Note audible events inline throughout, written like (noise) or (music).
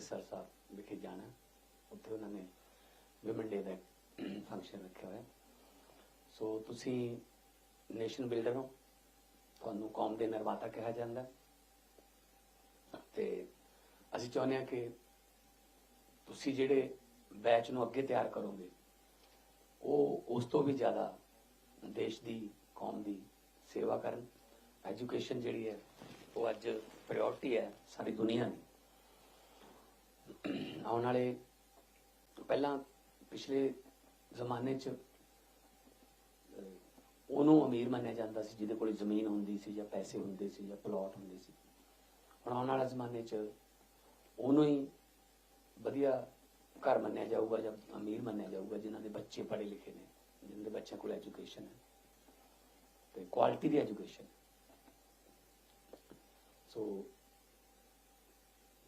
ਅੰਮ੍ਰਿਤਸਰ ਸਾਹਿਬ ਵਿਖੇ ਜਾਣਾ ਉੱਥੇ ਉਹਨਾਂ ਨੇ ਵਿਮਨ ਡੇ ਦਾ ਫੰਕਸ਼ਨ ਰੱਖਿਆ ਹੋਇਆ ਸੋ ਤੁਸੀਂ ਨੇਸ਼ਨ ਬਿਲਡਰ ਹੋ। ਤੁਹਾਨੂੰ ਕੌਮ ਦੇ ਨਿਰਮਾਤਾ ਕਿਹਾ ਜਾਂਦਾ ਹੈ। ਤੇ ਅਸੀਂ ਚਾਹੁੰਦੇ ਹਾਂ ਕਿ ਤੁਸੀਂ ਜਿਹੜੇ ਬੈਚ ਨੂੰ ਅੱਗੇ ਤਿਆਰ ਕਰੋਗੇ, ਉਹ ਉਸ ਤੋਂ ਵੀ ਜ਼ਿਆਦਾ ਦੇਸ਼ ਦੀ, ਕੌਮ ਦੀ ਸੇਵਾ ਕਰਨ। ਐਜੂਕੇਸ਼ਨ ਜਿਹੜੀ ਹੈ, ਉਹ ਅੱਜ ਪ੍ਰਾਇੋਰਟੀ ਹੈ ਸਾਰੀ ਦੁਨੀਆ ਦੀ। ਆਉਣ ਵਾਲੇ ਪਹਿਲਾਂ ਪਿਛਲੇ ਜ਼ਮਾਨੇ 'ਚ ਉਹਨੂੰ ਅਮੀਰ ਮੰਨਿਆ ਜਾਂਦਾ ਸੀ, ਜਿਹਦੇ ਕੋਲ ਜ਼ਮੀਨ ਹੁੰਦੀ ਸੀ ਜਾਂ ਪੈਸੇ ਹੁੰਦੇ ਸੀ ਜਾਂ ਪਲਾਟ ਹੁੰਦੇ ਸੀ। ਹੁਣ ਆਉਣ ਵਾਲੇ ਜ਼ਮਾਨੇ 'ਚ ਉਹਨੂੰ ਹੀ ਵਧੀਆ ਘਰ ਮੰਨਿਆ ਜਾਊਗਾ ਜਾਂ ਅਮੀਰ ਮੰਨਿਆ ਜਾਊਗਾ, ਜਿਨ੍ਹਾਂ ਦੇ ਬੱਚੇ ਪੜ੍ਹੇ ਲਿਖੇ ਨੇ, ਜਿਨ੍ਹਾਂ ਦੇ ਬੱਚਿਆਂ ਕੋਲ ਐਜੂਕੇਸ਼ਨ ਹੈ ਤੇ ਕੁਆਲਿਟੀ ਦੀ ਐਜੂਕੇਸ਼ਨ ਸੋ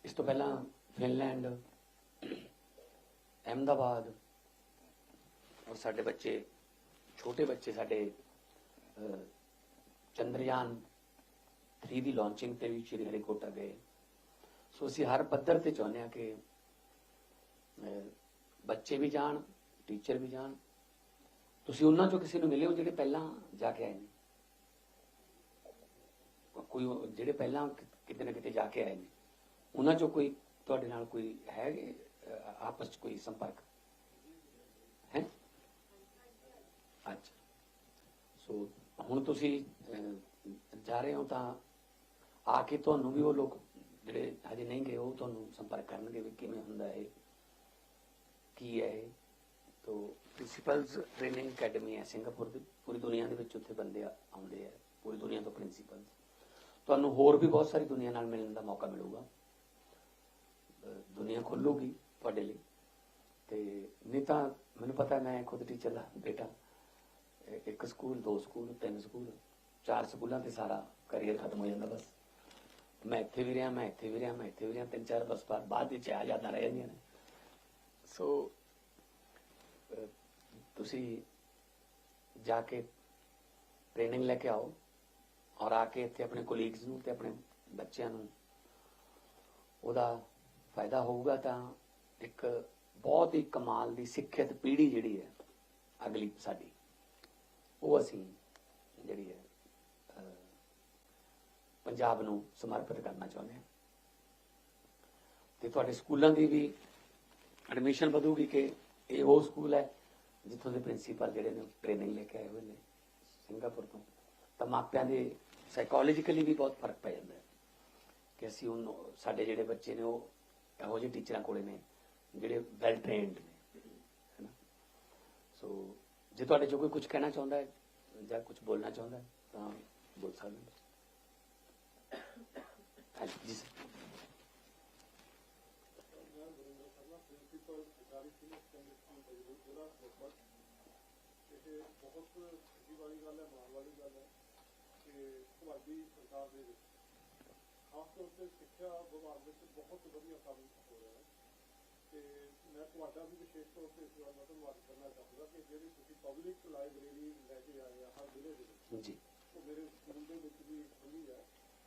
ਇਸ ਤੋਂ ਪਹਿਲਾਂ ਫਿਨਲੈਂਡ ਅਹਿਮਦਾਬਾਦ ਔਰ ਸਾਡੇ ਬੱਚੇ ਛੋਟੇ ਬੱਚੇ ਸਾਡੇ ਚੰਦਰਯਾਨ 3 ਦੀ ਲਾਂਚਿੰਗ ਤੇ ਵੀ ਸ਼੍ਰੀ ਹਰਿਕੋਟਾ ਗਏ ਸੋ ਅਸੀਂ ਹਰ ਪੱਧਰ ਤੇ ਚਾਹੁੰਦੇ ਹਾਂ ਕਿ ਬੱਚੇ ਵੀ ਜਾਣ ਟੀਚਰ ਵੀ ਜਾਣ ਤੁਸੀਂ ਉਹਨਾਂ ਚੋਂ ਕਿਸੇ ਨੂੰ ਮਿਲੇ ਹੋ ਜਿਹੜੇ ਪਹਿਲਾਂ ਜਾ ਕੇ ਆਏ ਨੇ ਕੋਈ ਜਿਹੜੇ ਪਹਿਲਾਂ ਕਿਤੇ ਨਾ ਕਿਤੇ ਜਾ ਕੇ ਆਏ ਨੇ ਉਹਨਾਂ ਚੋਂ ਕੋਈ ਤੁਹਾਡੇ ਨਾਲ ਕੋਈ ਹੈਗੇ ਆਪਸ ਚ ਕੋਈ ਸੰਪਰਕ? ਹੈ? ਅੱਛਾ। ਸੋ ਹੁਣ ਤੁਸੀਂ ਜਾ ਰਹੇ ਹੋ ਤਾਂ ਆ ਕੇ ਤੁਹਾਨੂੰ ਵੀ ਉਹ ਲੋਕ ਜਿਹੜੇ ਹਜੇ ਨਹੀਂ ਗਏ, ਉਹ ਤੁਹਾਨੂੰ ਸੰਪਰਕ ਕਰਨਗੇ ਵੀ ਕਿਵੇਂ ਹੁੰਦਾ ਹੈ ਕੀ ਹੈ ਇਹ? ਤੋ ਪ੍ਰਿੰਸੀਪਲਸ ਟ੍ਰੇਨਿੰਗ ਅਕੈਡਮੀ ਹੈ ਸਿੰਗਾਪੁਰ ਦੀ। ਪੂਰੀ ਦੁਨੀਆ ਦੇ ਵਿੱਚ ਉੱਥੇ ਬੰਦੇ ਆਉਂਦੇ ਆ। ਪੂਰੀ ਦੁਨੀਆ ਤੋਂ ਪ੍ਰਿੰਸੀਪਲਸ। ਤੁਹਾਨੂੰ ਹੋਰ ਵੀ ਬਹੁਤ ਸਾਰੀ ਦੁਨੀਆ ਨਾਲ ਮਿਲਣ ਦਾ ਮੌਕਾ ਮਿਲੂਗਾ। ਦੁਨੀਆ ਖੁੱਲੂਗੀ ਤੁਹਾਡੇ ਲਈ। ਤੇ ਨਹੀਂ ਤਾਂ ਮੈਨੂੰ ਪਤਾ ਮੈਂ ਖੁਦ ਟੀਚਰ ਦਾ ਬੇਟਾ। ਇੱਕ ਸਕੂਲ, ਦੋ ਸਕੂਲ, ਤਿੰਨ ਸਕੂਲ, ਚਾਰ ਸਕੂਲਾਂ ਤੇ ਸਾਰਾ ਕਰੀਅਰ ਖਤਮ ਹੋ ਜਾਂਦਾ ਬਸ। ਮੈਂ ਇੱਥੇ ਵੀ ਰਿਹਾ, ਮੈਂ ਇੱਥੇ ਵੀ ਰਿਹਾ, ਮੈਂ ਇੱਥੇ ਵੀ ਰਿਹਾ, ਤਿੰਨ ਚਾਰ ਬਸ ਬਾਅਦ ਬਾਅਦ ਵਿੱਚ ਆ ਜਾਂਦਾ ਰਹਿ ਜਾਂਦੀਆਂ ਨੇ। ਸੋ ਤੁਸੀਂ ਜਾ ਕੇ ਟ੍ਰੇਨਿੰਗ ਲੈ ਕੇ ਆਓ ਔਰ ਆ ਕੇ ਇੱਥੇ ਆਪਣੇ ਕੋਲੀਗਸ ਨੂੰ ਤੇ ਆਪਣੇ ਬੱਚਿਆਂ ਨੂੰ ਉਹਦਾ ਫਾਇਦਾ ਹੋਊਗਾ ਤਾਂ ਇੱਕ ਬਹੁਤ ਹੀ ਕਮਾਲ ਦੀ ਸਿੱਖਿਅਤ ਪੀੜ੍ਹੀ ਜਿਹੜੀ ਹੈ, ਅਗਲੀ ਸਾਡੀ, ਉਹ ਅਸੀਂ ਜਿਹੜੀ ਹੈ ਪੰਜਾਬ ਨੂੰ ਸਮਰਪਿਤ ਕਰਨਾ ਚਾਹੁੰਦੇ ਹਾਂ। ਤੇ ਤੁਹਾਡੇ ਸਕੂਲਾਂ ਦੀ ਵੀ ਐਡਮਿਸ਼ਨ ਵਧੂਗੀ ਕਿ ਇਹ ਉਹ ਸਕੂਲ ਹੈ ਜਿੱਥੋਂ ਦੇ ਪ੍ਰਿੰਸੀਪਲ ਜਿਹੜੇ ਨੇ ਟ੍ਰੇਨਿੰਗ ਲੈ ਕੇ ਆਏ ਹੋਏ ਨੇ ਸਿੰਗਾਪੁਰ ਤੋਂ। ਤਾਂ ਮਾਪਿਆਂ ਦੇ ਸਾਈਕੋਲੋਜੀਕਲੀ ਵੀ ਬਹੁਤ ਫ਼ਰਕ ਪੈ ਜਾਂਦਾ ਹੈ ਕਿ ਅਸੀਂ ਉਹਨੂੰ, ਸਾਡੇ ਜਿਹੜੇ ਬੱਚੇ ਨੇ ਉਹ ਇਹੋ ਜਿਹੇ ਟੀਚਰਾਂ ਕੋਲੇ ਨੇ ਜਿਹੜੇ ਵੈਲ ਟ੍ਰੇਨਡ ਨੇ, ਹੈਨਾ? ਸੋ ਜੇ ਤੁਹਾਡੇ ਚੋਂ ਕੋਈ ਕੁਝ ਕਹਿਣਾ ਚਾਹੁੰਦਾ ਹੈ ਜਾਂ ਕੁਝ ਬੋਲਣਾ ਚਾਹੁੰਦਾ ਹੈ, ਤਾਂ ਬੋਲ ਸਕਦੇ ਹੋ। ਜੀ ਸਰ ਬਹੁਤ ਖੁਸ਼ੀ ਵਾਲੀ ਗੱਲ ਹੈ, ਮਾਣ ਵਾਲੀ ਗੱਲ ਹੈ ਕਿ ਤੁਹਾਡੀ ਸਰਕਾਰ ਦੇ ਵਿੱਚ ਖਾਸ ਤੌਰ ਤੇ ਸਿੱਖਿਆ ਵਿਭਾਗ ਵਿੱਚ ਬਹੁਤ ਵਧੀਆ ਕੰਮ ਹੋ ਰਿਹਾ ਹੈ। ਤੇ ਮੈਂ ਤੁਹਾਡਾ ਵੀ ਵਿਸ਼ੇਸ਼ ਤੌਰ ਤੇ ਇਸ ਵਾਰ ਧੰਨਵਾਦ ਕਰਨਾ ਚਾਹੁੰਦਾ ਕਿ ਜਿਹੜੀ ਤੁਸੀਂ ਪਬਲਿਕ ਲਾਇਬ੍ਰੇਰੀ ਲੈ ਕੇ ਆਏ ਆ ਹਰ ਜ਼ਿਲ੍ਹੇ ਦੇ ਵਿੱਚ ਜੀ। ਉਹ ਮੇਰੇ ਸਕੂਲ ਦੇ ਵਿੱਚ ਵੀ ਖੁੱਲੀ ਹੈ।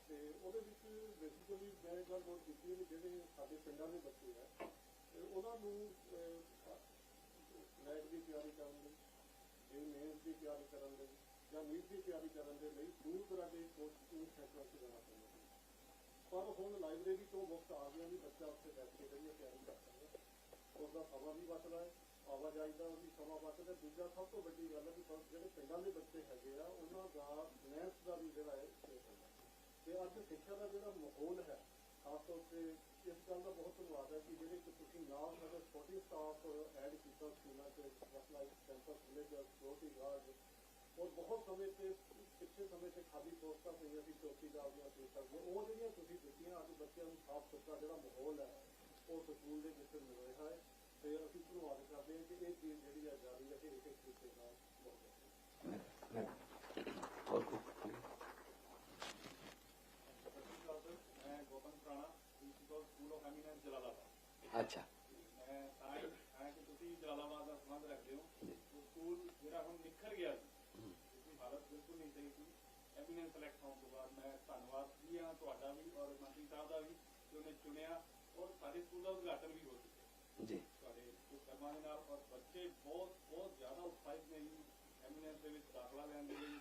ਤੇ ਉਹਦੇ ਵਿੱਚ ਬੇਸਿਕਲੀ ਮੈਂ ਗੱਲ ਨੋਟ ਕੀਤੀ ਹੈ ਜਿਹੜੇ ਸਾਡੇ ਪਿੰਡਾਂ ਦੇ ਬੱਚੇ ਆ ਤੇ ਉਹਨਾਂ ਨੂੰ ਨੈਟ ਦੀ ਤਿਆਰੀ ਕਰਨ ਲਈ ਜੇ ਮੇਨਸ ਦੀ ਤਿਆਰੀ ਕਰਨ ਲਈ ਜਾਂ ਨੀਟ ਦੀ ਤਿਆਰੀ ਕਰਨ ਦੇ ਲਈ ਦੂਰ ਦਰਾਡੇ ਕੋਚਿੰਗ ਸੈਂਟਰਾਂ 'ਚ ਜਾਣਾ ਪਰ ਹੁਣ ਲਾਇਬ੍ਰੇਰੀ ਤੋਂ ਮੁਕਤ ਆ ਗਿਆ ਵੀ ਬੱਚਾ ਉੱਥੇ ਬੈਠ ਕੇ ਜਿਹੜੀ ਤਿਆਰੀ ਕਰ ਸਕਦਾ ਉਸ ਦਾ ਸਮਾਂ ਵੀ ਬਚਦਾ ਹੈ, ਆਵਾਜਾਈ ਦਾ ਵੀ ਸਮਾਂ ਬਚਦਾ ਦੂਜਾ ਸਭ ਤੋਂ ਵੱਡੀ ਗੱਲ ਹੈ ਕਿ ਪਰ ਜਿਹੜੇ ਪਿੰਡਾਂ ਦੇ ਬੱਚੇ ਹੈਗੇ ਆ, ਉਹਨਾਂ ਦਾ ਮੈਥਸ ਦਾ ਵੀ ਜਿਹੜਾ ਹੈ ਤੇ ਅੱਜ ਸਿੱਖਿਆ ਦਾ ਜਿਹੜਾ ਮਾਹੌਲ ਹੈ, ਖਾਸ ਤੌਰ ਤੇ ਇਸ ਗੱਲ ਦਾ ਬਹੁਤ ਧੰਨਵਾਦ ਹੈ ਕਿ ਜਿਹੜੇ ਤੁਸੀਂ ਨਾਲ ਸਾਡਾ ਸਪੋਰਟਿੰਗ ਸਟਾਫ ਐਡ ਕੀਤਾ ਸਕੂਲਾਂ ਤੇ just like villager security guard ਔਰ ਬਹੁਤ ਸਮੇਂ ਤੇ ਪਿਛਲੇ ਸਮੇਂ ਤੇ ਖਾਲੀ ਪੋਸਟਾਂ ਪਈਆਂ ਸੀ ਚੌਕੀਦਾਰ ਦੀਆਂ ਪੋਸਟਾਂ ਦੀਆਂ ਉਹ ਜਿਹੜੀਆਂ ਤੁਸੀਂ ਦਿੱਤੀਆਂ ਅੱਜ ਬੱਚਿਆਂ ਨੂੰ ਸਾਫ਼ ਸੁਥਰਾ ਜਿਹੜਾ ਮਾਹੌਲ ਹੈ ਉਹ ਸਕੂਲ ਦੇ ਵਿੱਚ ਮਿਲ ਰਿਹਾ ਹੈ ਤੇ ਅਸੀਂ ਧੰਨਵਾਦ ਕਰਦੇ ਹਾਂ ਕਿ ਇਹ ਚੀਜ਼ ਜਿਹੜੀ ਹੈ ਜਾਰੀ ਰਹੇ ਇੱਕ ਇੱਕ ਤਰੀਕੇ ਨਾਲ ਬਹੁਤ ਵਧੀਆ ਮੈਂ- ਮੈਂ- ਹੋਰ ਕੋਈ ਮੈਂ ਗੋਪਨ ਪ੍ਰਾਣਾ principal school of eminence Jalalabad ਅੱਛਾ ਮੈਂ ਤਾਂ ਹੀ ਆਇਆ ਕਿ ਤੁਸੀਂ ਜਲਾਲਾਬਾਦ ਦਾ ਸੰਬੰਧ ਰੱਖਦੇ ਹੋ ਜੀ। ਉਹ ਸਕੂਲ ਜਿਹੜਾ ਹੁਣ ਨਿਖਰ ਗਿਆ ਸੀ ਉਸਦੀ ਹਾਲਤ ਬਿਲਕੁਲ ਨਹੀਂ ਸਹੀ ਸੀ ਐਮੀਨੈਂਸ ਸਿਲੈਕਟ ਹੋਣ ਤੋਂ ਬਾਅਦ ਮੈਂ ਧੰਨਵਾਦ ਵੀ ਹਾਂ ਤੁਹਾਡਾ ਵੀ ਔਰ ਮੰਤਰੀ ਸਾਹਿਬ ਦਾ ਵੀ ਕਿ ਉਹਨੇ ਚੁਣਿਆ ਔਰ ਸਾਡੇ ਸਕੂਲ ਦਾ ਉਦਘਾਟਨ ਵੀ ਹੋ ਚੁੱਕਿਆ। ਜੀ। ਤੁਹਾਡੇ ਕਰਮਾਂ ਦੇ ਨਾਲ ਔਰ ਬੱਚੇ ਬਹੁਤ ਬਹੁਤ ਜ਼ਿਆਦਾ ਉਤਸ਼ਾਹਿਤ ਨੇ ਜੀ। ਐਮਐਨਐਸ ਦੇ ਵਿੱਚ ਦਾਖਲਾ ਲੈਣ ਦੇ ਲਈ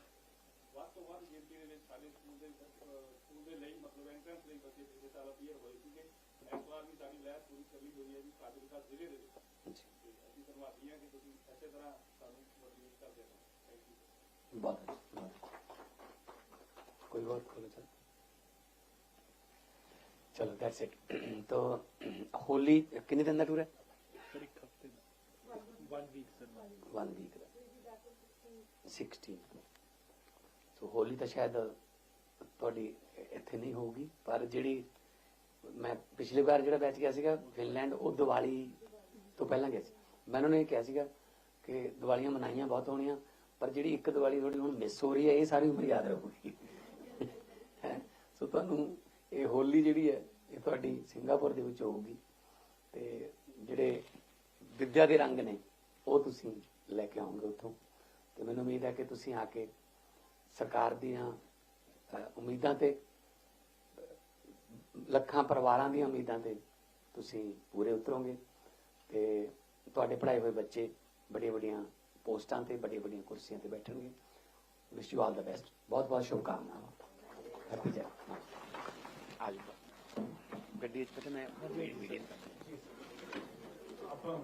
ਵੱਧ ਤੋਂ ਵੱਧ ਗਿਣਤੀ ਦੇ ਵਿੱਚ ਸਾਡੇ ਸਕੂਲ ਦੇ ਸਕੂਲ ਦੇ ਲਈ ਮਤਲਬ ਐਂਟਰੈਂਸ ਲਈ ਬੱਚੇ ਪਿਛਲੇ ਸਾਲ ਅਪੀਅਰ ਹੋਏ ਸੀਗੇ। ਇਸ ਵਾਰ ਵੀ ਸਾਡੀ ਲਹਿਰ ਪੂਰੀ ਚੱਲੀ ਹੋਈ ਹੈ ਜੀ ਫਾਜ਼ਿਲਕਾ ਜ਼ਿਲ੍ਹੇ ਦੇ ਵਿੱਚ। ਅਸੀਂ ਧੰਨਵਾਦੀ ਹਾਂ ਕਿ ਤੁਸੀਂ ਇਸੇ ਤਰ੍ਹਾਂ ਸਾਨੂੰ ਮੋਟੀਵੇਟ ਕਰਦੇ ਹੋ। ਥੈਂਕ ਯੂ ਬਹੁਤ। कोई और खोलो चलो चलो दैट्स इट तो (clears throat) होली कितने दिन का टूर है ਸਰ ਇੱਕ ਹਫਤੇ ਦਾ 1 ਵੀਕ ਸਰ वन वीक ਦਾ 16 ਸੋ ਹੋਲੀ ਤਾਂ ਸ਼ਾਇਦ ਤੁਹਾਡੀ ਇੱਥੇ ਨਹੀਂ ਹੋਊਗੀ ਪਰ ਜਿਹੜੀ ਮੈਂ ਪਿਛਲੀ ਵਾਰ ਜਿਹੜਾ ਬੈਚ ਗਿਆ ਸੀਗਾ ਫਿਨਲੈਂਡ ਉਹ ਦੀਵਾਲੀ ਤੋਂ ਪਹਿਲਾਂ ਗਿਆ ਸੀ ਮੈਂ ਉਹਨਾਂ ਨੂੰ ਇਹ ਕਿਹਾ ਸੀਗਾ ਕਿ ਦੀਵਾਲੀਆਂ ਮਨਾਈਆਂ ਬਹੁਤ ਹੋਣੀਆਂ ਪਰ ਜਿਹੜੀ ਇੱਕ ਦੀਵਾਲੀ ਤੁਹਾਡੀ ਹੁਣ ਮਿਸ ਹੋ ਰਹੀ ਹੈ ਇਹ ਸਾਰੀ ਉਮਰ ਯਾਦ ਰਹੂਗੀ ਹੈਂ। ਸੋ ਤੁਹਾਨੂੰ ਇਹ ਹੋਲੀ ਜਿਹੜੀ ਹੈ, ਇਹ ਤੁਹਾਡੀ ਸਿੰਗਾਪੁਰ ਦੇ ਵਿੱਚ ਹੋਊਗੀ। ਤੇ ਜਿਹੜੇ ਵਿਦਿਆ ਦੇ ਰੰਗ ਨੇ, ਉਹ ਤੁਸੀਂ ਲੈ ਕੇ ਆਉਂਗੇ ਉੱਥੋਂ। ਤੇ ਮੈਨੂੰ ਉਮੀਦ ਹੈ ਕਿ ਤੁਸੀਂ ਆ ਕੇ ਸਰਕਾਰ ਦੀਆਂ ਉਮੀਦਾਂ ਤੇ, ਲੱਖਾਂ ਪਰਿਵਾਰਾਂ ਦੀਆਂ ਉਮੀਦਾਂ ਤੇ ਤੁਸੀਂ ਪੂਰੇ ਉਤਰੋਗੇ। ਤੇ ਤੁਹਾਡੇ ਪੜ੍ਹਾਏ ਹੋਏ ਬੱਚੇ ਬੜੀਆਂ ਬੜੀਆਂ ਪੋਸਟਾਂ ਤੇ, ਬੜੀਆਂ ਬੜੀਆਂ ਕੁਰਸੀਆਂ ਤੇ ਬੈਠਣਗੇ। Wish you all the best ਬਹੁਤ ਬਹੁਤ ਸ਼ੁਭਕਾਮਨਾਵਾਂ। ਹੈਪੀ ਜੈ ਆਜ ਗੱਡੀ ਵਿੱਚ ਪਤਾ ਮੈਂ ਵੀਡੀਓ ਆਪਾਂ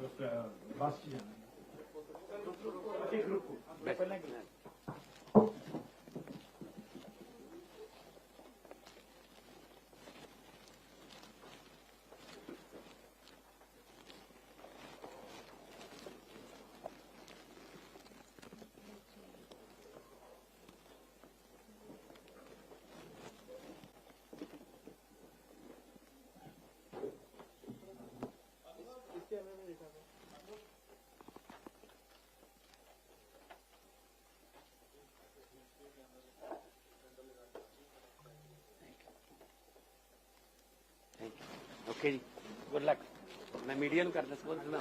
ਬਸ ਚ ਜਾਣਾ ਇੱਕ ਗਰੁੱਪ ਪਹਿਲਾਂ ਓਕੇ ਜੀ। ਗੁੱਡ ਲੱਕ ਮੈਂ ਮੀਡੀਆ ਨੂੰ ਕਰਦਾ ਸਪੋਰਟ ਦਿੰਦਾ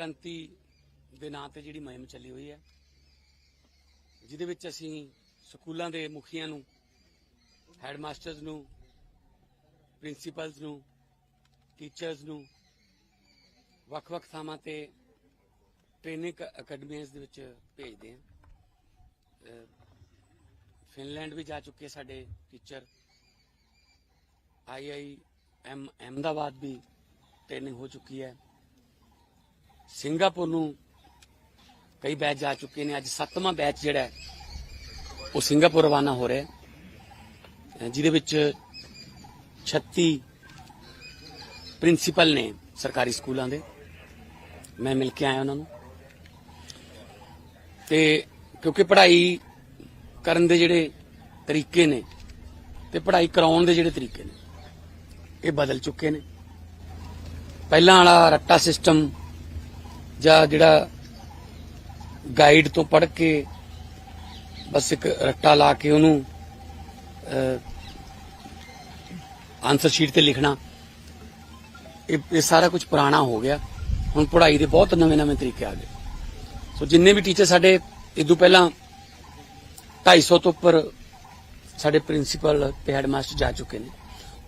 ਕ੍ਰਾਂਤੀ ਦੇ ਨਾਂ ਤੇ ਜਿਹੜੀ ਮੁਹਿੰਮ ਚੱਲੀ ਹੋਈ ਹੈ, ਜਿਹਦੇ ਵਿੱਚ ਅਸੀਂ ਸਕੂਲਾਂ ਦੇ ਮੁਖੀਆਂ ਨੂੰ, ਹੈਡਮਾਸਟਰਸ ਨੂੰ, ਪ੍ਰਿੰਸੀਪਲਸ ਨੂੰ, ਟੀਚਰਸ ਨੂੰ, ਵੱਖ-ਵੱਖ ਥਾਵਾਂ ਤੇ ਟ੍ਰੇਨਿੰਗ ਅਕੈਡਮੀਆਂ ਦੇ ਵਿੱਚ ਭੇਜਦੇ ਹਾਂ। ਫਿਨਲੈਂਡ ਵੀ ਜਾ ਚੁੱਕੇ ਸਾਡੇ ਟੀਚਰ। ਆਈਆਈਐਮ ਅਹਿਮਦਾਬਾਦ ਵੀ ਟ੍ਰੇਨਿੰਗ ਹੋ ਚੁੱਕੀ ਹੈ। ਸਿੰਗਾਪੁਰ ਨੂੰ ਕਈ ਬੈਚ ਜਾ ਚੁੱਕੇ ਨੇ। ਅੱਜ ਸੱਤਵਾਂ ਬੈਚ ਜਿਹੜਾ ਹੈ, ਉਹ ਸਿੰਗਾਪੁਰ ਰਵਾਨਾ ਹੋ ਰਿਹਾ ਹੈ। ਜਿਹਦੇ ਵਿੱਚ 36 ਪ੍ਰਿੰਸੀਪਲ ਨੇ ਸਰਕਾਰੀ ਸਕੂਲਾਂ ਦੇ। ਮੈਂ ਮਿਲ ਕੇ ਆਇਆ ਉਹਨਾਂ ਨੂੰ। ਤੇ ਕਿਉਂਕਿ ਪੜ੍ਹਾਈ ਕਰਨ ਦੇ ਜਿਹੜੇ ਤਰੀਕੇ ਨੇ ਤੇ ਪੜ੍ਹਾਈ ਕਰਾਉਣ ਦੇ ਜਿਹੜੇ ਤਰੀਕੇ ਨੇ, ਇਹ ਬਦਲ ਚੁੱਕੇ ਨੇ। ਪਹਿਲਾਂ ਵਾਲਾ ਰੱਟਾ ਸਿਸਟਮ ਜਾਂ ਜਿਹੜਾ ਗਾਈਡ ਤੋਂ ਪੜ੍ਹ ਕੇ ਬਸ ਇੱਕ ਰੱਟਾ ਲਾ ਕੇ ਉਹਨੂੰ ਆਨਸਰ ਸ਼ੀਟ ਤੇ ਲਿਖਣਾ। ਇਹ ਇਹ ਸਾਰਾ ਕੁਝ ਪੁਰਾਣਾ ਹੋ ਗਿਆ। ਹੁਣ ਪੜ੍ਹਾਈ ਦੇ ਬਹੁਤ ਨਵੇਂ-ਨਵੇਂ ਤਰੀਕੇ ਆ ਗਏ। ਸੋ ਜਿੰਨੇ ਵੀ ਟੀਚਰ ਸਾਡੇ ਇਦੋਂ ਪਹਿਲਾਂ 250 ਤੋਂ ਉੱਪਰ ਸਾਡੇ ਪ੍ਰਿੰਸੀਪਲ ਤੇ ਹੈਡਮਾਸਟਰ ਜਾ ਚੁੱਕੇ ਨੇ।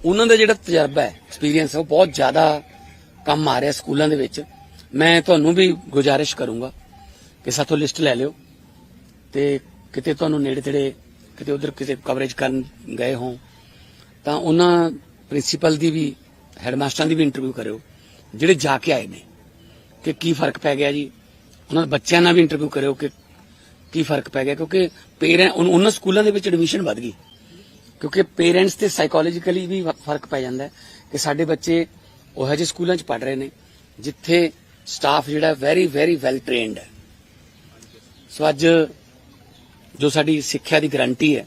ਉਹਨਾਂ ਦਾ ਜਿਹੜਾ ਤਜਰਬਾ ਹੈ ਐਕਸਪੀਰੀਅੰਸ ਹੈ, ਉਹ ਬਹੁਤ ਜ਼ਿਆਦਾ ਕੰਮ ਆ ਰਿਹਾ ਸਕੂਲਾਂ ਦੇ ਵਿੱਚ। ਮੈਂ ਤੁਹਾਨੂੰ ਵੀ ਗੁਜ਼ਾਰਿਸ਼ ਕਰੂੰਗਾ ਕਿ ਸਾਥੋਂ ਲਿਸਟ ਲੈ ਲਿਓ ਤੇ ਕਿਤੇ ਤੁਹਾਨੂੰ ਨੇੜੇ ਤੇੜੇ ਕਿਤੇ ਉਧਰ ਕਿਤੇ ਕਵਰੇਜ ਕਰਨ ਗਏ ਹੋ ਤਾਂ ਉਹਨਾਂ ਪ੍ਰਿੰਸੀਪਲ ਦੀ ਵੀ ਹੈਡਮਾਸਟਰਾਂ ਦੀ ਵੀ ਇੰਟਰਵਿਊ ਕਰਿਓ, ਜਿਹੜੇ ਜਾ ਕੇ ਆਏ ਨੇ, ਕਿ ਕੀ ਫ਼ਰਕ ਪੈ ਗਿਆ ਜੀ? ਉਹਨਾਂ ਦੇ ਬੱਚਿਆਂ ਨਾਲ ਵੀ ਇੰਟਰਵਿਊ ਕਰਿਓ ਕਿ ਕੀ ਫ਼ਰਕ ਪੈ ਗਿਆ? ਕਿਉਂਕਿ ਪੇਰੈਂਟ ਉਹਨਾਂ ਸਕੂਲਾਂ ਦੇ ਵਿੱਚ ਐਡਮਿਸ਼ਨ ਵੱਧ ਗਈ। ਕਿਉਂਕਿ ਪੇਰੈਂਟਸ ਤੇ ਸਾਈਕੋਲੋਜੀਕਲੀ ਵੀ ਫ਼ਰਕ ਪੈ ਜਾਂਦਾ ਹੈ ਕਿ ਸਾਡੇ ਬੱਚੇ ਉਹ ਜਿਹੇ ਸਕੂਲਾਂ 'ਚ ਪੜ ਰਹੇ ਨੇ, ਜਿੱਥੇ ਸਟਾਫ ਜਿਹੜਾ ਵੈਰੀ ਵੈਰੀ ਵੈਲ ਟ੍ਰੇਨਡ ਹੈ। ਸੋ ਅੱਜ ਜੋ ਸਾਡੀ ਸਿੱਖਿਆ ਦੀ ਗਰੰਟੀ ਹੈ,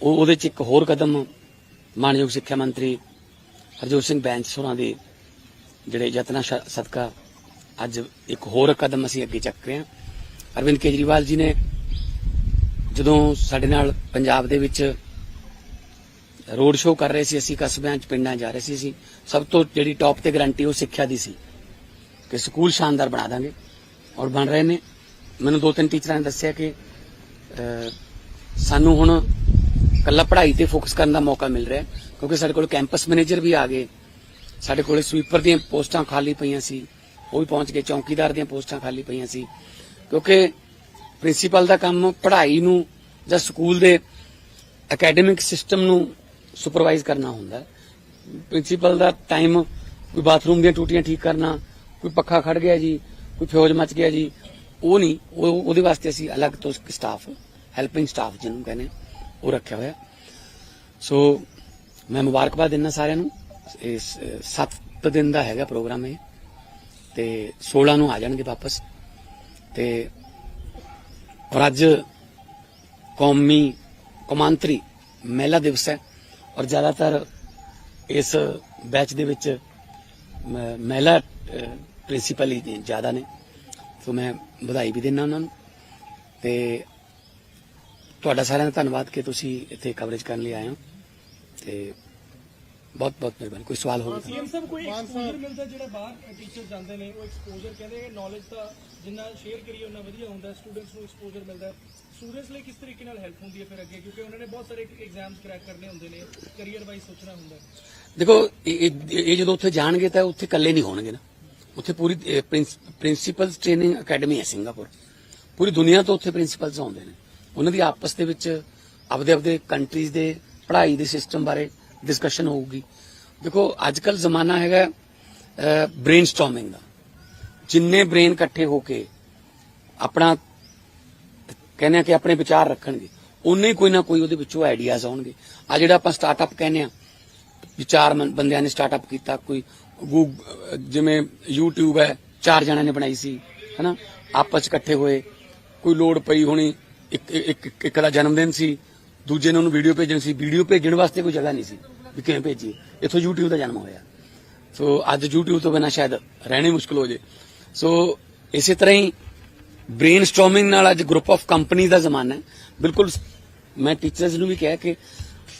ਉਹ ਉਹਦੇ 'ਚ ਇੱਕ ਹੋਰ ਕਦਮ ਮਾਨਯੋਗ ਸਿੱਖਿਆ ਮੰਤਰੀ ਹਰਜੋਤ ਸਿੰਘ ਬੈਂਸ ਹੋਰਾਂ ਦੇ ਜਿਹੜੇ ਯਤਨਾਂ ਸਦਕਾ ਅੱਜ ਇੱਕ ਹੋਰ ਕਦਮ ਅਸੀਂ ਅੱਗੇ ਚੱਕ ਰਹੇ ਹਾਂ। ਅਰਵਿੰਦ ਕੇਜਰੀਵਾਲ ਜੀ ਨੇ ਜਦੋਂ ਸਾਡੇ ਨਾਲ ਪੰਜਾਬ ਦੇ ਵਿੱਚ ਰੋਡ ਸ਼ੋਅ ਕਰ ਰਹੇ ਸੀ, ਅਸੀਂ ਕਸਬਿਆਂ 'ਚ, ਪਿੰਡਾਂ ਜਾ ਰਹੇ ਸੀ, ਅਸੀਂ ਸਭ ਤੋਂ ਜਿਹੜੀ ਟੌਪ ਤੇ ਗਰੰਟੀ ਉਹ ਸਿੱਖਿਆ ਦੀ ਸੀ। ਕਿ ਸਕੂਲ ਸ਼ਾਨਦਾਰ ਬਣਾ ਦਾਂਗੇ ਔਰ ਬਣ ਰਹੇ ਨੇ। ਮੈਨੂੰ ਦੋ ਤਿੰਨ ਟੀਚਰਾਂ ਨੇ ਦੱਸਿਆ ਕਿ ਸਾਨੂੰ ਹੁਣ ਕੱਲਾ ਪੜ੍ਹਾਈ ਤੇ ਫੋਕਸ ਕਰਨ ਦਾ ਮੌਕਾ ਮਿਲ ਰਿਹਾ ਕਿਉਂਕਿ ਸਾਡੇ ਕੋਲ ਕੈਂਪਸ ਮੈਨੇਜਰ ਵੀ ਆ ਗਏ। ਸਾਡੇ ਕੋਲ ਸਵੀਪਰ ਦੀਆਂ ਪੋਸਟਾਂ ਖਾਲੀ ਪਈਆਂ ਸੀ, ਉਹ ਵੀ ਪਹੁੰਚ ਗਏ, ਚੌਕੀਦਾਰ ਦੀਆਂ ਪੋਸਟਾਂ ਖਾਲੀ ਪਈਆਂ ਸੀ। ਕਿਉਂਕਿ ਪ੍ਰਿੰਸੀਪਲ ਦਾ ਕੰਮ ਪੜ੍ਹਾਈ ਨੂੰ ਜਾਂ ਸਕੂਲ ਦੇ ਅਕੈਡਮਿਕ ਸਿਸਟਮ ਨੂੰ ਸੁਪਰਵਾਈਜ਼ ਕਰਨਾ ਹੁੰਦਾ ਪ੍ਰਿੰਸੀਪਲ ਦਾ ਟਾਈਮ ਕੋਈ ਬਾਥਰੂਮ ਦੀਆਂ ਟੂਟੀਆਂ ਠੀਕ ਕਰਨਾ ਕੋਈ ਪੱਖਾ ਖੜ ਗਿਆ ਜੀ, ਕੋਈ ਫਿਊਜ਼ ਮੱਚ ਗਿਆ ਜੀ, ਉਹ ਨਹੀਂ, ਉਹ ਉਹਦੇ ਵਾਸਤੇ ਅਸੀਂ ਅਲੱਗ ਤੋਂ ਸਟਾਫ ਹੈਲਪਿੰਗ ਸਟਾਫ ਜਿਹਨੂੰ ਕਹਿੰਦੇ ਉਹ ਰੱਖਿਆ ਹੋਇਆ। ਸੋ ਮੈਂ ਮੁਬਾਰਕਬਾਦ ਦਿੰਦਾ ਸਾਰਿਆਂ ਨੂੰ। ਇਸ 7 ਦਿਨ ਦਾ ਹੈਗਾ ਪ੍ਰੋਗਰਾਮ ਇਹ। ਤੇ 16 ਨੂੰ ਆ ਜਾਣਗੇ ਵਾਪਸ। ਤੇ ਔਰ ਅੱਜ ਕੌਮੀ ਕੌਮਾਂਤਰੀ ਮਹਿਲਾ ਦਿਵਸ ਹੈ। ਔਰ ਜ਼ਿਆਦਾਤਰ ਇਸ ਬੈਚ ਦੇ ਵਿੱਚ ਮਹਿਲਾ ਪ੍ਰਿੰਸੀਪਲ ਹੀ ਜ਼ਿਆਦਾ ਨੇ। ਸੋ ਮੈਂ ਵਧਾਈ ਵੀ ਦਿੰਦਾ ਉਹਨਾਂ ਨੂੰ। ਤੇ ਤੁਹਾਡਾ ਸਾਰਿਆਂ ਦਾ ਧੰਨਵਾਦ ਕਿ ਤੁਸੀਂ ਇੱਥੇ ਕਵਰੇਜ ਕਰਨ ਲਈ ਆਏ ਹੋ। ਤੇ ਬਹੁਤ ਬਹੁਤ ਮਿਹਰਬਾਨੀ। ਕੋਈ ਸਵਾਲ ਹੋਵੇ ਸੀਐਮ ਸਾਹਿਬ ਕੋਈ ਐਕਸਪੋਜ਼ਰ ਮਿਲਦਾ ਜਿਹੜਾ ਬਾਹਰ ਟੀਚਰ ਜਾਂਦੇ ਨੇ? ਉਹ ਐਕਸਪੋਜ਼ਰ ਕਹਿੰਦੇ ਨੌਲੇਜ ਤਾਂ ਜਿੰਨਾ ਸ਼ੇਅਰ ਕਰੀਏ ਉਹਨਾਂ ਵਧੀਆ ਹੁੰਦਾ। ਸਟੂਡੈਂਟਸ ਨੂੰ ਐਕਸਪੋਜ਼ਰ ਮਿਲਦਾ। ਸਟੂਡੈਂਟਸ ਲਈ ਕਿਸ ਤਰੀਕੇ ਨਾਲ ਹੈਲਪ ਹੁੰਦੀ ਹੈ ਫਿਰ ਅੱਗੇ? ਕਿਉਂਕਿ ਉਹਨਾਂ ਨੇ ਬਹੁਤ ਸਾਰੇ ਐਗਜ਼ਾਮਸ ਕ੍ਰੈਕ ਕਰਨੇ ਹੁੰਦੇ ਨੇ। ਕੈਰੀਅਰ ਵਾਈਜ਼ ਸੋਚਣਾ ਹੁੰਦਾ। ਦੇਖੋ ਇਹ ਜਦੋਂ ਉੱਥੇ ਜਾਣਗੇ ਤਾਂ ਉੱਥੇ ਇਕੱਲੇ ਨਹੀਂ ਹੋਣਗੇ ਨਾ। ਉੱਥੇ ਪੂਰੀ ਪ੍ਰਿੰਸੀਪਲਸ ਟ੍ਰੇਨਿੰਗ ਅਕੈਡਮੀ ਹੈ ਸਿੰਗਾਪੁਰ। ਪੂਰੀ ਦੁਨੀਆ ਤੋਂ ਉੱਥੇ ਪ੍ਰਿੰਸੀਪਲਸ ਆਉਂਦੇ ਨੇ। ਉਹਨਾਂ ਦੀ ਆਪਸ ਦੇ ਵਿੱਚ ਆਪਦੇ ਆਪਦੇ ਕੰਟਰੀਜ਼ ਦੇ ਪੜ੍ਹਾਈ ਦੇ ਸਿਸਟਮ ਬਾਰੇ ਡਿਸਕਸ਼ਨ ਹੋਊਗੀ। ਦੇਖੋ ਅੱਜ ਕੱਲ ਜ਼ਮਾਨਾ ਹੈਗਾ ਬ੍ਰੇਨਸਟਾਰਮਿੰਗ ਦਾ। ਜਿੰਨੇ ਬ੍ਰੇਨ ਇਕੱਠੇ ਹੋ ਕੇ ਆਪਣਾ ਕਹਿੰਦੇ ਆ ਕਿ ਆਪਣੇ ਵਿਚਾਰ ਰੱਖਣਗੇ ਉਨੇ ਹੀ ਕੋਈ ਨਾ ਕੋਈ ਉਹਦੇ ਵਿੱਚੋਂ ਆਈਡੀਆਜ਼ ਆਉਣਗੇ। ਆ ਜਿਹੜਾ ਆਪਾਂ ਸਟਾਰਟਅਪ ਕਹਿੰਦੇ ਆ, ਵਿਚਾਰ ਬੰਦਿਆਂ ਨੇ ਸਟਾਰਟਅਪ ਕੀਤਾ, ਕੋਈ ਜਿਵੇਂ YouTube ਹੈ, ਚਾਰ ਜਣਿਆਂ ਨੇ ਬਣਾਈ ਸੀ, ਹਨਾ? ਆਪਸ 'ਚ ਇਕੱਠੇ ਹੋਏ, ਕੋਈ ਲੋੜ ਪਈ ਹੋਣੀ, ਇੱਕ ਇੱਕ ਇੱਕ- ਦਾ ਜਨਮ ਦਿਨ ਸੀ, ਦੂਜੇ ਨੇ ਉਹਨੂੰ ਵੀਡੀਓ ਭੇਜਣੀ ਸੀ। ਵੀਡੀਓ ਭੇਜਣ ਵਾਸਤੇ ਕੋਈ ਜਗ੍ਹਾ ਨਹੀਂ ਸੀ ਵੀ ਕਿਵੇਂ ਭੇਜੀ ਇੱਥੋਂ YouTube ਦਾ ਜਨਮ ਹੋਇਆ। ਸੋ ਅੱਜ YouTube ਤੋਂ ਬਿਨਾ ਸ਼ਾਇਦ ਰਹਿਣੀ ਮੁਸ਼ਕਲ ਹੋ ਜੇ। ਸੋ ਇਸੇ ਤਰ੍ਹਾਂ ਹੀ ਬ੍ਰੇਨਸਟਾਰਮਿੰਗ ਨਾਲ ਅੱਜ ਗਰੁੱਪ ਆਫ ਕੰਪਨੀ ਦਾ ਜ਼ਮਾਨਾ ਹੈ। ਬਿਲਕੁਲ ਮੈਂ ਟੀਚਰਸ ਨੂੰ ਵੀ ਕਿਹਾ ਕਿ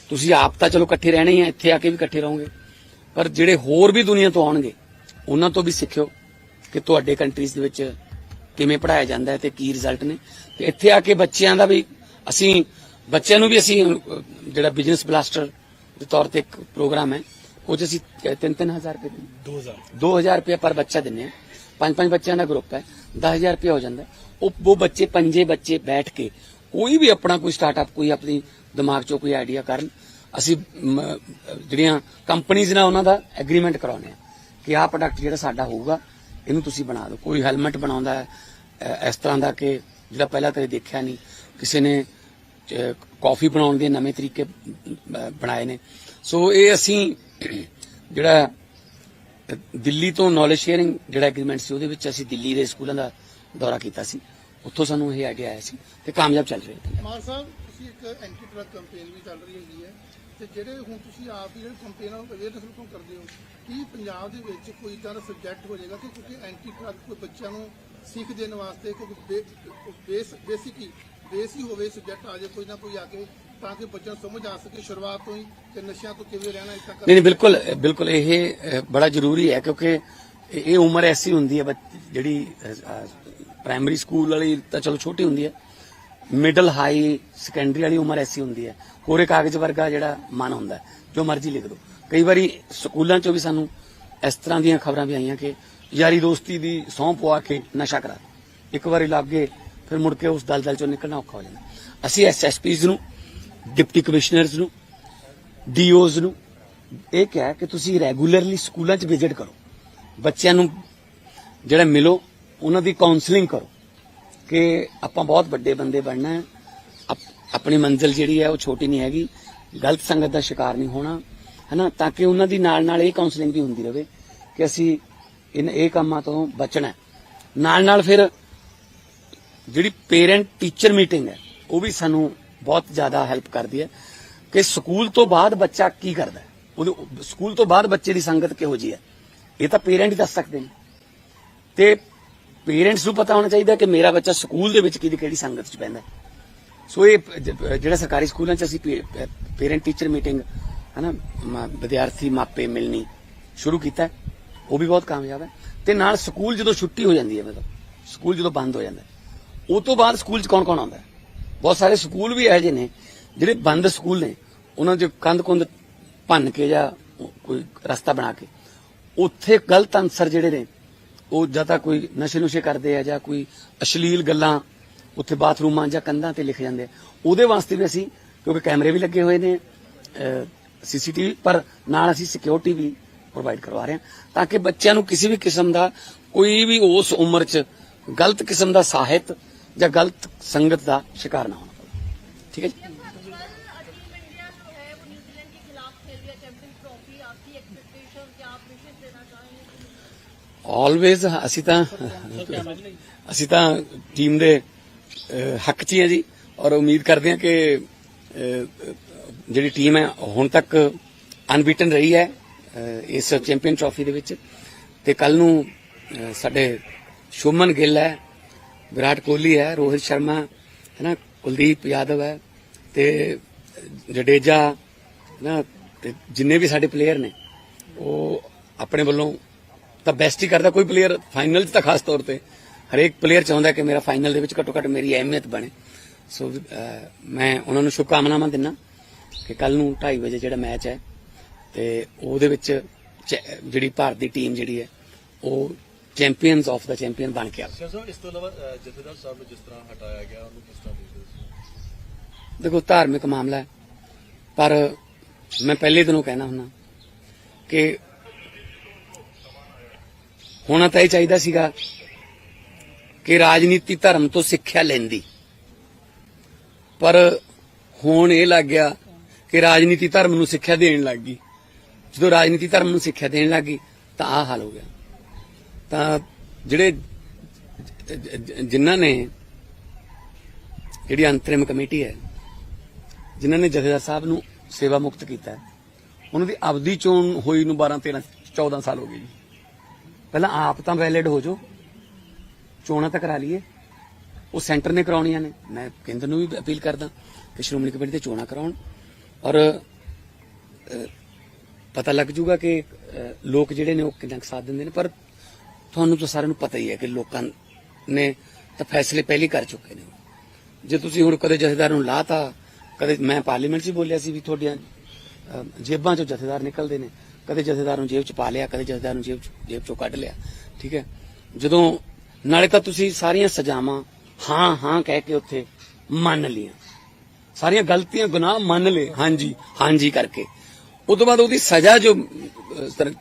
ਤੁਸੀਂ ਆਪ ਤਾਂ ਚਲੋ ਇਕੱਠੇ ਰਹਿਣੇ ਹੀ ਆ, ਇੱਥੇ ਆ ਕੇ ਵੀ ਇਕੱਠੇ ਰਹੋਗੇ। ਪਰ ਜਿਹੜੇ ਹੋਰ ਵੀ ਦੁਨੀਆ ਤੋਂ ਆਉਣਗੇ ਉਹਨਾਂ ਤੋਂ ਵੀ ਸਿੱਖਿਓ ਕਿ ਤੁਹਾਡੇ ਕੰਟਰੀਜ਼ ਦੇ ਵਿੱਚ ਕਿਵੇਂ ਪੜਾਇਆ ਜਾਂਦਾ ਹੈ ਤੇ ਕੀ ਰਿਜ਼ਲਟ ਨੇ। ਤੇ ਇੱਥੇ ਆ ਕੇ ਬੱਚਿਆਂ ਦਾ ਵੀ ਅਸੀਂ ਬੱਚਿਆਂ ਨੂੰ ਵੀ ਅਸੀਂ ਜਿਹੜਾ ਬਿਜ਼ਨਸ ਬਲਾਸਟਰ ਦੇ ਤੌਰ ਤੇ ਇੱਕ ਪ੍ਰੋਗਰਾਮ ਹੈ ਉਹ 'ਚ ਅਸੀਂ 3-3000 ਰੁਪਏ ਦਿੰਦੇ 2000 2000 ਰੁਪਏ ਪਰ ਬੱਚਾ ਦਿੰਨੇ ਆ ਪੰਜ ਪੰਜ ਬੱਚਿਆਂ ਦਾ ਗਰੁੱਪ ਹੈ 10000 ਰੁਪਏ ਹੋ ਜਾਂਦਾ। ਉਹ ਉਹ ਬੱਚੇ ਪੰਜੇ ਬੱਚੇ ਬੈਠ ਕੇ ਕੋਈ ਵੀ ਆਪਣਾ ਕੋਈ ਸਟਾਰਟਅਪ ਕੋਈ ਆਪਣੀ ਦਿਮਾਗ 'ਚੋਂ ਕੋਈ ਆਈਡੀਆ ਕਰਨ ਅਸੀਂ ਜਿਹੜੀਆਂ ਕੰਪਨੀਆਂ ਨਾਲ ਉਹਨਾਂ ਦਾ ਐਗਰੀਮੈਂਟ ਕਰਾਉਨੇ ਆ ਕਿ ਆਹ ਪ੍ਰੋਡਕਟ ਜਿਹੜਾ ਸਾਡਾ ਹੋਊਗਾ ਇਹਨੂੰ ਤੁਸੀਂ ਬਣਾ ਦਿਓ। ਕੋਈ ਹੈਲਮਟ ਬਣਾਉਂਦਾ ਹੈ ਇਸ ਤਰ੍ਹਾਂ ਦਾ ਕਿ ਜਿਹੜਾ ਪਹਿਲਾਂ ਕਦੇ ਦੇਖਿਆ ਨਹੀਂ। ਕਿਸੇ ਨੇ ਅ, ਕਾਫੀ ਬਣਾਉਣ ਦੇ ਨਵੇਂ ਤਰੀਕੇ ਬਣਾਏ ਨੇ। ਸੋ ਇਹ ਅਸੀਂ ਜਿਹੜਾ ਦਿੱਲੀ ਤੋਂ ਨੌਲੇਜ ਸ਼ੇਅਰਿੰਗ ਜਿਹੜਾ ਐਗਰੀਮੈਂਟ ਸੀ ਉਹਦੇ ਵਿੱਚ ਅਸੀਂ ਦਿੱਲੀ ਦੇ ਸਕੂਲਾਂ ਦਾ ਦੌਰਾ ਕੀਤਾ ਸੀ। ਉੱਥੋਂ ਸਾਨੂੰ ਇਹ ਆਈਡੀਆ ਆਇਆ ਸੀ ਤੇ ਕਾਮਯਾਬ ਚੱਲ ਰਿਹਾ ਨੇ ਮਾਨ ਸਾਹਿਬ ਤੁਸੀਂ ਇੱਕ ਐਂਟੀ ਡਰਗ ਕੈਂਪੇਨ ਵੀ ਚੱਲ ਰਹੀ ਹੈਗੀ ਹੈ। ਤੇ ਜਿਹੜੇ ਹੁਣ ਤੁਸੀਂ ਆਪ ਦੀ ਜਿਹੜੀ ਕੈਂਪੇਨ ਆ ਅਵੇਅਰਨੈਸ ਨੂੰ ਕਰਦੇ ਹੋ, ਕੀ ਪੰਜਾਬ ਦੇ ਵਿੱਚ ਕੋਈ ਇਦਾਂ ਦਾ ਸਬਜੈਕਟ ਹੋ ਜਾਏਗਾ ਕਿ ਕਿਉਂਕਿ ਐਂਟੀ ਡਰਗ ਕੋਈ ਬੱਚਿਆਂ ਨੂੰ ਸਿੱਖ ਦੇਣ ਵਾਸਤੇ ਕੋਈ ਬੇਸ ਬੇਸਿਕ ਹੀ ਬੇਸ ਹੀ ਹੋਵੇ ਸਬਜੈਕਟ ਆ ਜਾਏ ਕੋਈ ਨਾ ਕੋਈ ਆ ਕੇ ਤਾਂ ਕਿ ਬੱਚਿਆਂ ਨੂੰ ਸਮਝ ਆ ਸਕੇ ਸ਼ੁਰੂਆਤ ਤੋਂ ਹੀ ਕਿ ਨਸ਼ਿਆਂ ਤੋਂ ਕਿਵੇਂ ਰਹਿਣਾ ਇਸ ਤੱਕ ਨਹੀਂ ਬਿਲਕੁਲ ਬਿਲਕੁਲ ਇਹ ਬੜਾ ਜ਼ਰੂਰੀ ਹੈ ਕਿਉਂਕਿ ਇਹ ਉਮਰ ਐਸੀ ਹੁੰਦੀ ਹੈ ਜਿਹੜੀ ਪ੍ਰਾਇਮਰੀ ਸਕੂਲ ਵਾਲੀ ਤਾਂ ਚਲੋ ਛੋਟੀ ਹੁੰਦੀ ਹੈ ਮਿਡਲ ਹਾਈ ਸੈਕੰਡਰੀ ਵਾਲੀ ਉਮਰ ਐਸੀ ਹੁੰਦੀ ਹੈ। ਕੋਰੇ ਕਾਗਜ਼ ਵਰਗਾ ਜਿਹੜਾ ਮਨ ਹੁੰਦਾ ਜੋ ਮਰਜ਼ੀ ਲਿਖ ਦਿਓ ਕਈ ਵਾਰੀ ਸਕੂਲਾਂ ਚੋਂ ਵੀ ਸਾਨੂੰ ਇਸ ਤਰ੍ਹਾਂ ਦੀਆਂ ਖਬਰਾਂ ਵੀ ਆਈਆਂ ਕਿ ਯਾਰੀ ਦੋਸਤੀ ਦੀ ਸਹੁੰ ਪਵਾ ਕੇ ਨਸ਼ਾ ਕਰਾ ਇੱਕ ਵਾਰੀ ਲੱਗ ਗਏ, ਫਿਰ ਮੁੜ ਕੇ ਉਸ ਦਲਦਲ ਚੋਂ ਨਿਕਲਣਾ ਔਖਾ ਹੋ ਜਾਂਦਾ। ਅਸੀਂ ਐਸਐਸਪੀਜ਼ ਨੂੰ, ਡਿਪਟੀ ਕਮਿਸ਼ਨਰਸ ਨੂੰ, ਡੀਓਜ਼ ਨੂੰ ਇਹ ਕਿਹਾ ਕਿ ਤੁਸੀਂ ਰੈਗੂਲਰਲੀ ਸਕੂਲਾਂ 'ਚ ਵਿਜ਼ਿਟ ਕਰੋ। ਬੱਚਿਆਂ ਨੂੰ ਜਿਹੜਾ ਮਿਲੋ, ਉਹਨਾਂ ਦੀ ਕਾਉਂਸਲਿੰਗ ਕਰੋ। ਕਿ ਆਪਾਂ ਬਹੁਤ ਵੱਡੇ ਬੰਦੇ ਬਣਨਾ ਹੈ। ਆਪਣੀ ਮੰਜ਼ਿਲ ਜਿਹੜੀ ਹੈ ਉਹ ਛੋਟੀ ਨਹੀਂ ਹੈਗੀ। ਗਲਤ ਸੰਗਤ ਦਾ ਸ਼ਿਕਾਰ ਨਹੀਂ ਹੋਣਾ, ਹਨਾ? ਤਾਂ ਕਿ ਉਹਨਾਂ ਦੀ ਨਾਲ ਨਾਲ ਇਹ ਕਾਉਂਸਲਿੰਗ ਵੀ ਹੁੰਦੀ ਰਹੇ ਕਿ ਅਸੀਂ ਇਨ ਇਹ ਕੰਮਾਂ ਤੋਂ ਬਚਣਾ ਨਾਲ ਨਾਲ ਫਿਰ ਜਿਹੜੀ ਪੇਰੈਂਟ ਟੀਚਰ ਮੀਟਿੰਗ ਹੈ, ਉਹ ਵੀ ਸਾਨੂੰ ਬਹੁਤ ਜ਼ਿਆਦਾ ਹੈਲਪ ਕਰਦੀ ਹੈ ਕਿ ਸਕੂਲ ਤੋਂ ਬਾਅਦ ਬੱਚਾ ਕੀ ਕਰਦਾ ਉਹਦੇ ਸਕੂਲ ਤੋਂ ਬਾਅਦ ਬੱਚੇ ਦੀ ਸੰਗਤ ਕਿਹੋ ਜੀ ਹੈ? ਇਹ ਤਾਂ ਪੇਰੈਂਟ ਹੀ ਦੱਸ ਸਕਦੇ ਨੇ। ਤੇ ਪੇਰੈਂਟਸ ਨੂੰ ਪਤਾ ਹੋਣਾ ਚਾਹੀਦਾ ਕਿ ਮੇਰਾ ਬੱਚਾ ਸਕੂਲ ਦੇ ਵਿੱਚ ਕਿਹਦੀ ਕਿਹੜੀ ਸੰਗਤ 'ਚ ਪੈਂਦਾ ਸੋ ਇਹ ਜਿਹੜਾ ਸਰਕਾਰੀ ਸਕੂਲਾਂ 'ਚ ਅਸੀਂ ਪੇਰੈਂਟ ਟੀਚਰ ਮੀਟਿੰਗ ਹਨਾ, ਮ- ਵਿਦਿਆਰਥੀ ਮਾਪੇ ਮਿਲਣੀ ਸ਼ੁਰੂ ਕੀਤਾ ਉਹ ਵੀ ਬਹੁਤ ਕਾਮਯਾਬ ਹੈ। ਤੇ ਨਾਲ ਸਕੂਲ ਜਦੋਂ ਛੁੱਟੀ ਹੋ ਜਾਂਦੀ ਹੈ, ਮਤਲਬ ਸਕੂਲ ਜਦੋਂ ਬੰਦ ਹੋ ਜਾਂਦਾ ਉਹ ਤੋਂ ਬਾਅਦ ਸਕੂਲ 'ਚ ਕੌਣ ਕੌਣ ਆਉਂਦਾ ਬਹੁਤ ਸਾਰੇ ਸਕੂਲ ਵੀ ਇਹੋ ਜਿਹੇ ਨੇ, ਜਿਹੜੇ ਬੰਦ ਸਕੂਲ ਨੇ, ਉਹਨਾਂ 'ਚ ਕੰਧ ਕੁੰਧ ਭੰਨ ਕੇ ਜਾਂ ਕੋਈ ਰਸਤਾ ਬਣਾ ਕੇ, ਉੱਥੇ ਗਲਤ ਅਨਸਰ ਜਿਹੜੇ ਨੇ ਉਹ ਜਾਂ ਤਾਂ ਕੋਈ ਨਸ਼ੇ ਨੁਸ਼ੇ ਕਰਦੇ ਆ ਜਾਂ ਕੋਈ ਅਸ਼ਲੀਲ ਗੱਲਾਂ ਉੱਥੇ ਬਾਥਰੂਮਾਂ ਜਾਂ ਕੰਧਾਂ ਤੇ ਲਿਖ ਜਾਂਦੇ ਆ। ਉਹਦੇ ਵਾਸਤੇ ਵੀ ਅਸੀਂ, ਕਿਉਂਕਿ ਕੈਮਰੇ ਵੀ ਲੱਗੇ ਹੋਏ ਨੇ ਸੀਸੀਟੀਵੀ, ਪਰ ਨਾਲ ਅਸੀਂ ਸਿਕਿਉਰਿਟੀ ਵੀ ਪ੍ਰੋਵਾਈਡ ਕਰਵਾ ਰਹੇ ਹਾਂ ਤਾਂ ਕਿ ਬੱਚਿਆਂ ਨੂੰ ਕਿਸੇ ਵੀ ਕਿਸਮ ਦਾ ਕੋਈ ਵੀ ਉਸ ਉਮਰ 'ਚ ਗਲਤ ਕਿਸਮ ਦਾ ਸਾਹਿਤ ਜਾਂ ਗਲਤ ਸੰਗਤ ਦਾ ਸ਼ਿਕਾਰ ਨਾ ਹੋਣਾ। ਪਵੇ ਠੀਕ ਹੈ ਜੀ? ਆਲਵੇਜ਼ ਅਸੀਂ ਤਾਂ ਅਸੀਂ ਤਾਂ ਟੀਮ ਦੇ ਹੱਕ 'ਚ ਹੀ ਹਾਂ ਜੀ। ਔਰ ਉਮੀਦ ਕਰਦੇ ਹਾਂ ਕਿ ਜਿਹੜੀ ਟੀਮ ਹੈ, ਹੁਣ ਤੱਕ ਅਨਬੀਟਨ ਰਹੀ ਹੈ ਇਸ ਚੈਂਪੀਅਨ ਟਰਾਫੀ ਦੇ ਵਿੱਚ। ਤੇ ਕੱਲ ਨੂੰ ਸਾਡੇ ਸ਼ੁਮਨ ਗਿੱਲ ਹੈ, ਵਿਰਾਟ ਕੋਹਲੀ ਹੈ, ਰੋਹਿਤ ਸ਼ਰਮਾ ਹੈ ਨਾ ਕੁਲਦੀਪ ਯਾਦਵ ਹੈ, ਤੇ ਜਡੇਜਾ ਨਾ ਤੇ ਜਿੰਨੇ ਵੀ ਸਾਡੇ ਪਲੇਅਰ ਨੇ, ਉਹ ਆਪਣੇ ਵੱਲੋਂ ਤਾਂ ਬੈਸਟ ਹੀ ਕਰਦਾ ਕੋਈ ਪਲੇਅਰ ਫਾਈਨਲ 'ਚ ਤਾਂ ਖਾਸ ਤੌਰ ਤੇ। ਹਰੇਕ ਪਲੇਅਰ ਚਾਹੁੰਦਾ ਕਿ ਮੇਰਾ ਫਾਈਨਲ ਦੇ ਵਿੱਚ ਘੱਟੋ ਘੱਟ ਮੇਰੀ ਅਹਿਮੀਅਤ ਬਣੇ। ਸੋ ਮੈਂ ਉਹਨਾਂ ਨੂੰ ਸ਼ੁਭਕਾਮਨਾਵਾਂ ਦਿੰਦਾ ਕਿ ਕੱਲ ਨੂੰ 2:30 ਵਜੇ ਜਿਹੜਾ ਮੈਚ ਹੈ ਤੇ ਉਹਦੇ ਵਿੱਚ ਜਿਹੜੀ ਭਾਰਤ ਦੀ ਟੀਮ ਜਿਹੜੀ ਹੈ ਉਹ ਚੈਂਪੀਅਨਸ ਆਫ ਦਾ ਚੈਂਪੀਅਨ ਬਣ ਕੇ ਆਵੇ। ਸਾਹਿਬ ਇਸ ਤੋਂ ਇਲਾਵਾ ਜਥੇਦਾਰ ਸਾਹਿਬ ਨੂੰ ਜਿਸ ਤਰ੍ਹਾਂ ਹਟਾਇਆ ਗਿਆ ਉਹਨੂੰ ਕਿਸ ਤਰ੍ਹਾਂ ਦੇਖਦੇ ਦੇਖੋ ਧਾਰਮਿਕ ਮਾਮਲਾ ਹੈ ਪਰ ਮੈਂ ਪਹਿਲੇ ਦਿਨੋਂ ਕਹਿਣਾ ਹੁੰਦਾ ਕਿ ਹੋਣਾ ਤਾਂ ਇਹ ਚਾਹੀਦਾ ਸੀਗਾ ਕਿ ਰਾਜਨੀਤੀ ਧਰਮ ਤੋਂ ਸਿੱਖਿਆ ਲੈਂਦੀ। ਪਰ ਹੁਣ ਇਹ ਲੱਗ ਗਿਆ ਕਿ ਰਾਜਨੀਤੀ ਧਰਮ ਨੂੰ ਸਿੱਖਿਆ ਦੇਣ ਲੱਗ ਗਈ। ਜਦੋਂ ਰਾਜਨੀਤੀ ਧਰਮ ਨੂੰ ਸਿੱਖਿਆ ਦੇਣ ਲੱਗ ਗਈ, ਤਾਂ ਆਹ ਹਾਲ ਹੋ ਗਿਆ। ਤਾਂ ਜਿਹੜੇ ਜਿਨ੍ਹਾਂ ਨੇ ਜਿਹੜੀ ਅੰਤਰਿਮ ਕਮੇਟੀ ਹੈ, ਜਿਨ੍ਹਾਂ ਨੇ ਜਥੇਦਾਰ ਸਾਹਿਬ ਨੂੰ ਸੇਵਾ ਮੁਕਤ ਕੀਤਾ ਉਹਨਾਂ ਦੀ ਅਵਧੀ ਚੋਣ ਹੋਈ ਨੂੰ 12 13 14 ਸਾਲ ਹੋ ਗਏ ਜੀ। ਪਹਿਲਾਂ ਆਪ ਤਾਂ ਵੈਲਿਡ ਹੋ ਜਾਓ। ਚੋਣਾਂ ਤਾਂ ਕਰਾ ਲਈਏ। ਉਹ ਸੈਂਟਰ ਨੇ ਕਰਾਉਣੀਆਂ ਨੇ। ਮੈਂ ਕੇਂਦਰ ਨੂੰ ਵੀ ਅਪੀਲ ਕਰਦਾ ਕਿ ਸ਼੍ਰੋਮਣੀ ਕਮੇਟੀ ਤੇ ਚੋਣਾਂ ਕਰਾਉਣ। ਔਰ ਪਤਾ ਲੱਗ ਜੂਗਾ ਕਿ ਲੋਕ ਜਿਹੜੇ ਨੇ ਉਹ ਕਿੰਨਾ ਕੁ ਸਾਥ ਦਿੰਦੇ ਨੇ। ਪਰ ਤੁਹਾਨੂੰ ਤਾਂ ਸਾਰਿਆਂ ਨੂੰ ਪਤਾ ਹੀ ਹੈ ਕਿ ਲੋਕਾਂ ਨੇ ਤਾਂ ਫੈਸਲੇ ਪਹਿਲੀ ਕਰ ਚੁੱਕੇ ਨੇ। ਜੇ ਤੁਸੀਂ ਹੁਣ ਕਦੇ ਜਥੇਦਾਰ ਨੂੰ ਲਾਤਾ, ਕਦੇ ਮੈਂ ਪਾਰਲੀਮੈਂਟ 'ਚ ਬੋਲਿਆ ਸੀ ਵੀ ਤੁਹਾਡੀਆਂ ਜੇਬਾਂ 'ਚੋਂ ਜਥੇਦਾਰ ਨਿਕਲਦੇ ਨੇ। ਕਦੇ ਜਥੇਦਾਰ ਨੂੰ ਜੇਬ 'ਚ ਪਾ ਲਿਆ, ਕਦੇ ਜਥੇਦਾਰ ਨੂੰ ਜੇਬ ਜੇਬ 'ਚੋਂ ਕੱਢ ਲਿਆ, ਠੀਕ ਹੈ? ਜਦੋਂ ਨਾਲੇ ਤਾਂ ਤੁਸੀਂ ਸਾਰੀਆਂ ਸਜ਼ਾਵਾਂ ਹਾਂ ਹਾਂ ਕਹਿ ਕੇ ਉੱਥੇ ਮੰਨ ਲੀਆਂ ਸਾਰੀਆਂ ਗਲਤੀਆਂ, ਗੁਨਾਹ ਮੰਨ ਲਏ, ਹਾਂਜੀ ਹਾਂਜੀ ਕਰਕੇ। ਉਸ ਤੋਂ ਬਾਅਦ ਉਹਦੀ ਸਜ਼ਾ ਜੋ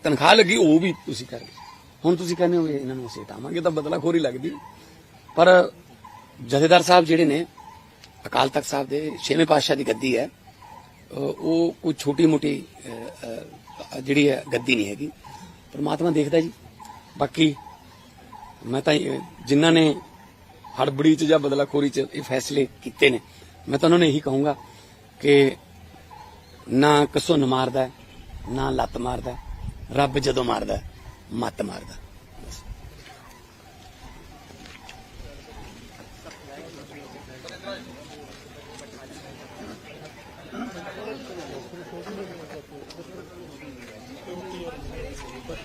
ਤਨਖਾਹ ਲੱਗੀ, ਉਹ ਵੀ ਤੁਸੀਂ ਕਰ ਲਈ ਹੁਣ ਤੁਸੀਂ ਕਹਿੰਦੇ ਹੋ ਇਹਨਾਂ ਨੂੰ ਅਸੀਂ ਹਟਾਵਾਂਗੇ ਤਾਂ ਬਦਲਾ ਖੋਰੀ ਲੱਗਦੀ। ਪਰ ਜਥੇਦਾਰ ਸਾਹਿਬ ਜਿਹੜੇ ਨੇ, ਅਕਾਲ ਤਖਤ ਸਾਹਿਬ ਦੇ ਛੇਵੇਂ ਪਾਤਸ਼ਾਹ ਦੀ ਗੱਦੀ ਹੈ ਉਹ ਕੋਈ ਛੋਟੀ ਮੋਟੀ ਜਿਹੜੀ ਹੈ, ਗੱਦੀ ਨਹੀਂ ਹੈਗੀ। ਪਰਮਾਤਮਾ ਦੇਖਦਾ ਜੀ। ਬਾਕੀ ਮੈਂ ਤਾਂ ਜਿਨ੍ਹਾਂ ਨੇ ਹੜਬੜੀ ਚ ਜਾਂ ਬਦਲਾਖੋਰੀ ਚ ਇਹ ਫੈਸਲੇ ਕੀਤੇ ਨੇ, ਮੈਂ ਤਾਂ ਉਹਨਾਂ ਨੂੰ ਇਹੀ ਕਹੂੰਗਾ ਕਿ ਨਾ ਕਸੁੰਨ ਮਾਰਦਾ, ਨਾ ਲੱਤ ਮਾਰਦਾ, ਰੱਬ ਜਦੋਂ ਮਾਰਦਾ, ਮੱਤ ਮਾਰਦਾ।